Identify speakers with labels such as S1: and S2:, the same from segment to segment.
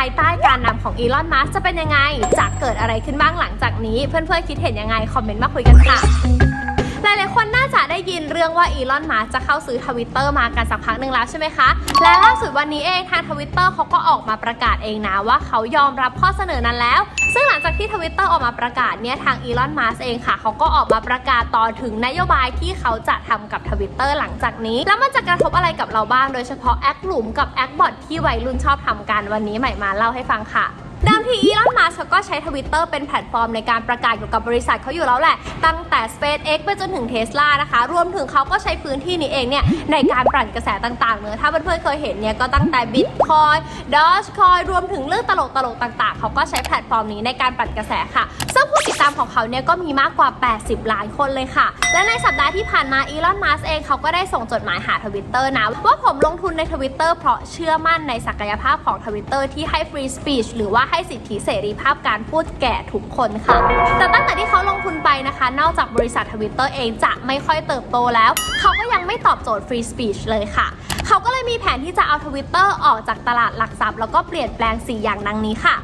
S1: ายใต้การนำของอีลอนมัสจะเป็นยังไง จะเกิดอะไรขึ้นบ้างหลังจากนี้ เพื่อนๆคิดเห็นยังไง คอมเมนต์มาคุยกันค่ะ หลายๆคนาจะได้ยินเรื่องว่าอีลอนมัสจะเข้าซื้อทวิตเตอร์มากันสักพักหนึ่งแล้วใช่ไหมคะ และล่าสุดวันนี้เองทางทวิตเตอร์เขาก็ออกมาประกาศเองนะว่าเขายอมรับข้อเสนอนั้นแล้ว ซึ่งหลังจากที่ทวิตเตอร์ออกมาประกาศเนี่ยทางอีลอนมัสเองค่ะเขาก็ออกมาประกาศต่อถึงนโยบายที่เขาจะทำกับทวิตเตอร์หลังจากนี้ แล้วมันจะกระทบอะไรกับเราบ้าง โดยเฉพาะแอคหลุมกับแอคบอทที่วัยรุ่นชอบทำกันวันนี้ใหม่มาเล่าให้ฟังค่ะ เดิมทีอีลอน มัสก์เขาก็ใช้ทวิตเตอร์เป็นแพลตฟอร์มในการประกาศเกี่ยวกับบริษัทเขาอยู่แล้วแหละ ตั้งแต่ SpaceX ไปจนถึง Tesla นะคะ รวมถึงเขาก็ใช้พื้นที่นี้เองเนี่ยในการปั่นกระแสต่างๆเนอะถ้าเพื่อนๆเคยเห็นเนี่ยก็ตั้งแต่ Bitcoin Dogecoin รวมถึงเรื่องตลกๆต่างๆ เขาก็ใช้แพลตฟอร์มนี้ในการปั่นกระแสค่ะ ซึ่งผู้ติดตามของเขาเนี่ยก็มีมากกว่า 80 ล้านคนเลยค่ะ และในสัปดาห์ที่ผ่านมาอีลอน มัสก์เองเขาก็ได้ส่งจดหมายหาทวิตเตอร์นะว่าผมลงทุนในทวิตเตอร์เพราะเชื่อมั่นในศักยภาพของทวิตเตอร์ที่ให้ฟรีสปีชหรือว่าใให้สิทธิเสรีภาพการพูดแก่ทุกคนค่ะ แต่ตั้งแต่ที่เขาลงทุนไปนะคะ นอกจากบริษัททวิตเตอร์เองจะไม่ค่อยเติบโตแล้ว เขาก็ยังไม่ตอบโจทย์ฟรีสปีชเลยค่ะ เขาก็เลยมีแผนที่จะเอาทวิตเตอร์ออกจากตลาดหลักทรัพย์แล้วก็เปลี่ยนแปลงสี่อย่างดังนี้ค่ะ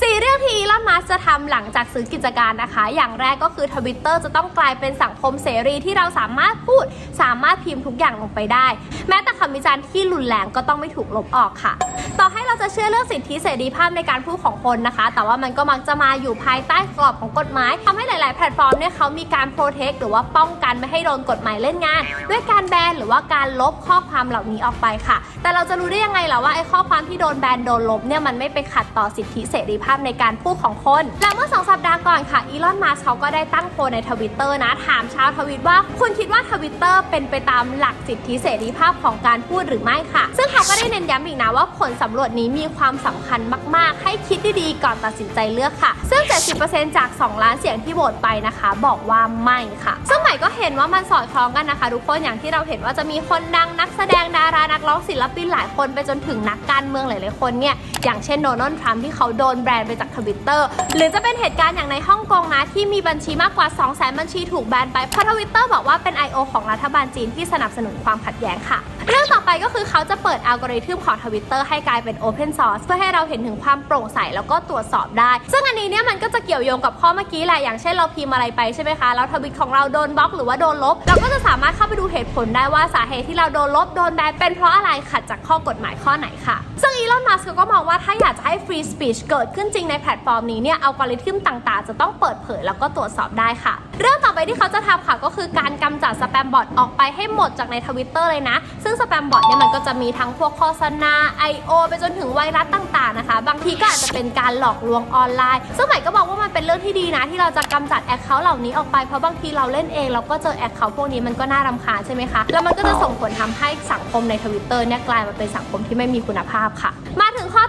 S1: สี่เรื่องที่อีลอนมัสจะทำหลังจากซื้อกิจการนะคะ อย่างแรกก็คือทวิตเตอร์จะต้องกลายเป็นสังคมเสรีที่เราสามารถพูด สามารถพิมพ์ทุกอย่างลงไปได้ แม้แต่คำวิจารณ์ที่รุนแรงก็ต้องไม่ถูกลบออกค่ะ ต่อให้เราจะเชื่อเรื่องสิทธิเสรีภาพในการพูดของคนนะคะ แต่ว่ามันก็มักจะมาอยู่ภายใต้กรอบของกฎหมายทำให้หลาย ๆ แพลตฟอร์มเนี่ยเขามีการโปรเทคหรือว่าป้องกันไม่ให้โดนกฎหมายเล่นงาน ด้วยการแบนหรือว่าการลบข้อความเหล่านี้ออกไปค่ะ แต่เราจะรู้ได้ยังไงล่ะว่าไอ้ข้อความที่โดนแบนโดนลบเนี่ยมันไม่ไปขัดต่อสิทธิเสรีภาพในการพูดของคน และเมื่อสองสัปดาห์ก่อนค่ะอีลอนมัสเขาก็ได้ตั้งโพลในทวิตเตอร์นะ ถามชาวทวิตว่าคุณคิดว่าทวิตเตอร์เป็นไปตามหลักสิทธิเสรีภาพของการพูดหรือไม่ค่ะ ซึ่งเขาก็ได้เน้นย้ำอีกนะว่าผลสำรวจนี้มีความสำคัญมาก ๆ ให้คิดดีๆก่อนตัดสินใจเลือกค่ะ ซึ่ง 70%จาก 2 ล้านเสียงที่โหวตไปนะคะ บอกว่าไม่ค่ะ ซึ่งใหม่ก็เห็นว่ามันสอดคล้องกันนะคะทุกคนอย่างที่เราเห็นว่าจะมีคนดังนักแสดงดารานักร้องศิลปินหลายคนไปจนถึงนักการเมืองหลายๆคนเนี่ยอย่างเช่นโดนัลด์ทรัมป์ที่เขาโดนแบนไปจากทวิตเตอร์หรือจะเป็นเหตุการณ์อย่างในฮ่องกงนะที่มีบัญชีมากกว่า 2 0 0 0 0 0บัญชีถูกแบนไปเพราะทวิตเตอร์บอกว่าเป็น I.O. ของรัฐบาลจีนที่สนับสนุนความขัดแย้งค่ะ เรื่องต่อไปก็คือเขาจะเปิดอัลกอริทึมของทวิตเตอร์ให้กลายเป็น Open Source เพื่อให้เราเห็นถึงความโปร่งใสแล้วก็ตรวจสอบได้ ซึ่งอันนี้เนี่ยมันก็จะเกี่ยวโยงกับข้อเมื่อกี้แหละ อย่างเช่นเราพิมพ์อะไรไปใช่ไหมคะ แล้วทวิตของเราโดนบล็อกหรือว่าโดนลบ เราก็จะสามารถเข้าไปดูเหตุผลได้ว่าสาเหตุที่เราโดนลบโดนแบนเป็นเพราะอะไรขัดจากข้อกฎหมายข้อไหนค่ะ ซึ่งอีลอน มัสก์ก็มองว่าถ้าอยากจะให้ฟรีสปีชเกิดขึ้นจริงในแพลตฟอร์มนี้เนี่ยอัลกอริทึมต่างๆ จะต้องเปิดเผยแล้วก็ตรวจสอบได้ค่ะ เรื่องต่อไปที่เขาจะทำค่ะก็คือการกำจัดสแปมบอทออกไปให้หมดจากในทวิตเตอร์เลยนะซึ่งสแปมบอทเนี่ยมันก็จะมีทั้งพวกโฆษณา I.O. ไปจนถึงไวรัสต่างๆนะคะ บางทีก็อาจจะเป็นการหลอกลวงออนไลน์ ซึ่งใหม่ก็บอกว่ามันเป็นเรื่องที่ดีนะ ที่เราจะกำจัดแอคเคาท์เหล่านี้ออกไป เพราะบางทีเราเล่นเองเราก็เจอแอคเคาท์พวกนี้มันก็น่ารำคาญใช่ไหมคะ แล้วมันก็จะส่งผลทำให้สังคมในทวิตเตอร์เนี่ยกลายมาเป็นสังคมที่ไม่มีคุณภาพค่ะ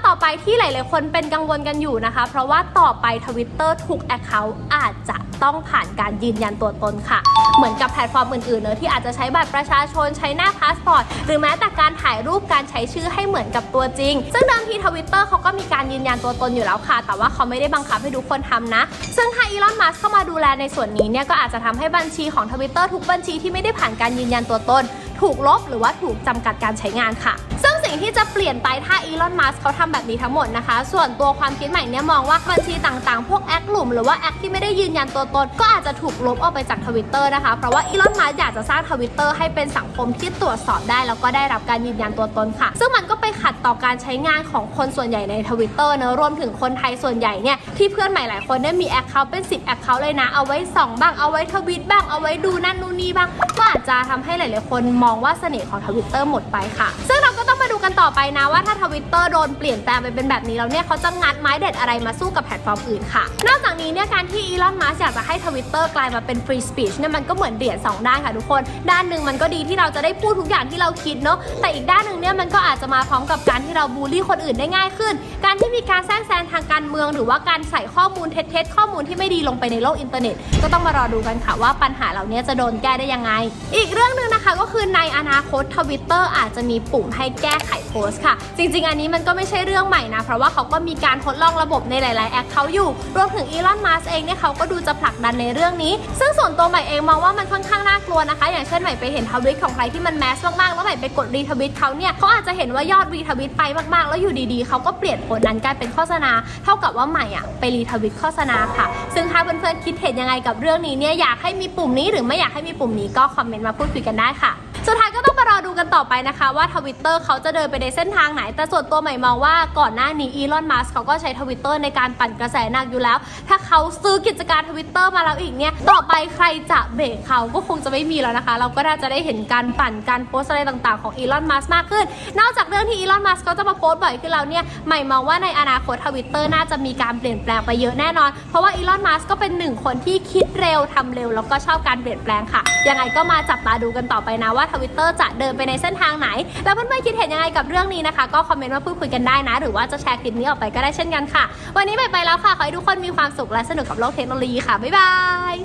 S1: ต่อไปที่หลาย ๆ คนเป็นกังวลกันอยู่นะคะ เพราะว่าต่อไปทวิตเตอร์ทุกแอคเคาท์อาจจะต้องผ่านการยืนยันตัวตนค่ะ เหมือนกับแพลตฟอร์มอื่น ๆ เนอะที่อาจจะใช้บัตรประชาชนใช้หน้าพาสปอร์ตหรือแม้แต่การถ่ายรูปการใช้ชื่อให้เหมือนกับตัวจริง ซึ่งเดิมทีทวิตเตอร์เขาก็มีการยืนยันตัวตนอยู่แล้วค่ะ แต่ว่าเขาไม่ได้บังคับให้ทุกคนทำนะ ซึ่งถ้าอีลอน มัสเข้ามาดูแลในส่วนนี้เนี่ยก็อาจจะทำให้บัญชีของทวิตเตอร์ทุกบัญชีที่ไม่ได้ผ่านการยืนยันตัวตน ถูกลบหรือว่าถูกจำกัดการใช้งานค่ะ สิ่งที่จะเปลี่ยนไปถ้าอีลอน มัสเขาทำแบบนี้ทั้งหมดนะคะ ส่วนตัวความคิดใหม่เนี่ยมองว่าบัญชีต่างๆ พวกแอคหลุมหรือว่าแอคที่ไม่ได้ยืนยันตัวตน ก็อาจจะถูกลบออกไปจากทวิตเตอร์นะคะ เพราะว่าอีลอน มัสอยากจะสร้างทวิตเตอร์ให้เป็นสังคมที่ตรวจสอบได้ แล้วก็ได้รับการยืนยันตัวตนค่ะ ซึ่งมันก็ไปขัดต่อการใช้งานของคนส่วนใหญ่ในทวิตเตอร์เนอะรวมถึงคนไทยส่วนใหญ่เนี่ยที่เพื่อนใหม่หลายคนเนี่ยมีแอคเคาท์เป็น 10แอคเคาท์เลยนะเอาไว้ส่องบ้างเอาไว้ทวิตบ้างเอาไว้ดูนั่นนู่นนี่บ้างก็อาจจะทำให้หลาย ๆ คนมองว่าเสน่ห์ของทวิตเตอร์หมดไปค่ะซึ่งเรา กันต่อไปนะว่าถ้าทวิตเตอร์โดนเปลี่ยนแปลงไปเป็นแบบนี้แล้วเนี่ยเขาจะงัดไม้เด็ดอะไรมาสู้กับแพลตฟอร์มอื่นค่ะ นอกจากนี้เนี่ยการที่อีลอน มัสอยากจะให้ทวิตเตอร์กลายมาเป็นฟรีสปีชเนี่ยมันก็เหมือนเหรียญสองด้านค่ะทุกคน ด้านหนึ่งมันก็ดีที่เราจะได้พูดทุกอย่างที่เราคิดเนาะ แต่อีกด้านหนึ่งเนี่ยมันก็อาจจะมาพร้อมกับการที่เราบูลลี่คนอื่นได้ง่ายขึ้น การที่มีการแทรกแซงทางการเมือง หรือว่าการใส่ข้อมูลเท็จๆข้อมูลที่ไม่ดีลงไปในโลกอินเทอร์เน็ต ก็ต้องมารอดูกันค่ะว่าปัญหาเหล่านี้จะโดนแก้ได้ยังไง อีกเรื่องหนึ่งนะคะก็คือในอนาคตทวิตเตอร์อาจจะมีปุ่มให้แก้ไขโพสต์ค่ะ จริง ๆ อันนี้มันก็ไม่ใช่เรื่องใหม่นะ เพราะว่าเขาก็มีการทดลองระบบในหลายๆแอคเขาอยู่ รวมถึงอีลอน มัสเองเนี่ยเขาก็ดูจะผลักดันในเรื่องนี้ ซึ่งส่วนตัวใหม่เองมองว่ามันค่อนข้างน่ากลัวนะคะ อย่างเช่นใหม่ไปเห็นทวิตของใครที่มันแมสมากๆ แล้วใหม่ไปกดรีทวิตเขาเนี่ยเขาอาจจะเห็นว่ายอดรีทวิตไปมากๆ แล้วอยู่ดีๆเขาก็เปลี่ยนผลนั้นกลายเป็นโฆษณา เท่ากับว่าใหม่อะไปรีทวิตโฆษณาค่ะ ซึ่งถ้าเพื่อนๆคิดเห็นยังไงกับเรื่องนี้เนี่ยอยากให้มีปุ่มนี้หรือไม่อยากให้มีปุ่มนี้ก็คอมเมนต์มาพูดคุยกันได้ค่ะ สุดท้ายก็ต้องมารอดูกันต่อไปนะคะว่าทวิตเตอร์เขาจะเดินไปในเส้นทางไหน แต่ส่วนตัวใหม่มองว่าก่อนหน้านี้อีลอน มัสเขาก็ใช้ทวิตเตอร์ในการปั่นกระแสหนักอยู่แล้ว ถ้าเขาซื้อกิจการทวิตเตอร์มาแล้วอีกเนี่ย ต่อไปใครจะเบรกเขาก็คงจะไม่มีแล้วนะคะ เราก็น่าจะได้เห็นการปั่นการโพสอะไรต่างๆของอีลอน มัสมากขึ้น นอกจากเรื่องที่อีลอน มัสเขาจะมาโพสบ่อยขึ้นแล้วเนี่ย ใหม่มองว่าในอนาคตทวิตเตอร์น่าจะมีการเปลี่ยนแปลงไปเยอะแน่นอน เพราะว่าอีลอน มัสก็เป็นหนึ่งคนที่คิดเร็วทำเร็วแล้วก็ชอบการเปลี่ยนแปลงค่ะ ยังไงก็มาจับตาดูกันต่อไปนะว่าทวิตเตอร์จะเดินไปในเส้นทางไหน แล้วเพื่อนๆคิดเห็นยังไงกับเรื่องนี้นะคะ ก็คอมเมนต์มาพูดคุยกันได้นะ หรือว่าจะแชร์คลิปนี้ออกไปก็ได้เช่นกันค่ะ วันนี้ไปไปแล้วค่ะ ขอให้ทุกคนมีความสุขและสนุกกับโลกเทคโนโลยีค่ะบ๊ายบาย